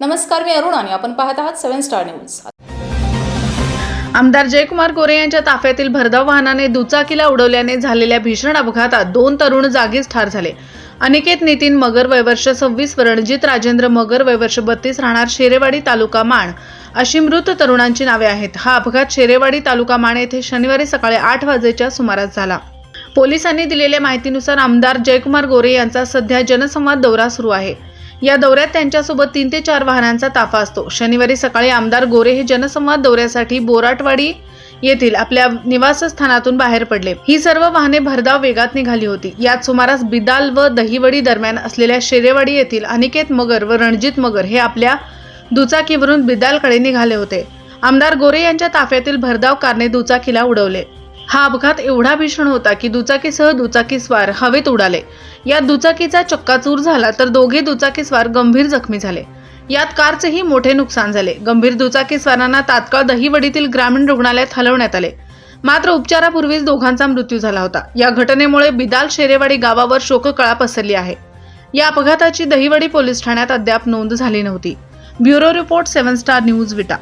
नमस्कार मी अरुण आणि आपण पाहत आहात सेव्हन स्टार न्यूज. आमदार जयकुमार गोरे यांच्या ताफ्यातील भरधाव वाहनाने दुचाकीला उडवल्याने झालेल्या भीषण अपघातात दोन तरुण जागीच ठार झाले. अनिकेत नितीन मगर वयवर्ष सव्वीस व रणजित राजेंद्र मगर वयवर्ष बत्तीस राहणार शेरेवाडी तालुका माण. अशी मृत तरुणांची नावे आहेत. हा अपघात शेरेवाडी तालुका माण येथे शनिवारी सकाळी आठ वाजेच्या सुमारास झाला. पोलिसांनी दिलेल्या माहितीनुसार आमदार जयकुमार गोरे यांचा सध्या जनसंवाद दौरा सुरू आहे. या दौऱ्यात त्यांच्यासोबत तीन ते चार वाहनांचा ताफा असतो. शनिवारी सकाळी आमदार गोरे हे जनसंवाद दौऱ्यासाठी बोराटवाडी येथील आपल्या निवासस्थानातून बाहेर पडले. ही सर्व वाहने भरधाव वेगात निघाली होती. यात सुमारास बिदाल व दहिवडी दरम्यान असलेल्या शेरेवाडी येथील अनिकेत मगर व रणजित मगर हे आपल्या दुचाकीवरून बिदालकडे निघाले होते. आमदार गोरे यांच्या ताफ्यातील भरधाव कारने दुचाकीला उडवले. हा अपघात एवढा भीषण होता की दुचाकीसह दुचाकी स्वार हवेत उडाले. यात दुचाकीचा चक्काचूर झाला तर दोघे दुचाकी स्वार गंभीर जखमी झाले. यात कारचेही मोठे नुकसान झाले. गंभीर दुचाकी स्वारांना तात्काळ दहिवडीतील ग्रामीण रुग्णालयात हलवण्यात आले. मात्र उपचारापूर्वीच दोघांचा मृत्यू झाला होता. या घटनेमुळे बिदाल शेरेवाडी गावावर शोककळा पसरली आहे. या अपघाताची दहिवडी पोलीस ठाण्यात अद्याप नोंद झाली नव्हती. Bureau report seven star news Vita.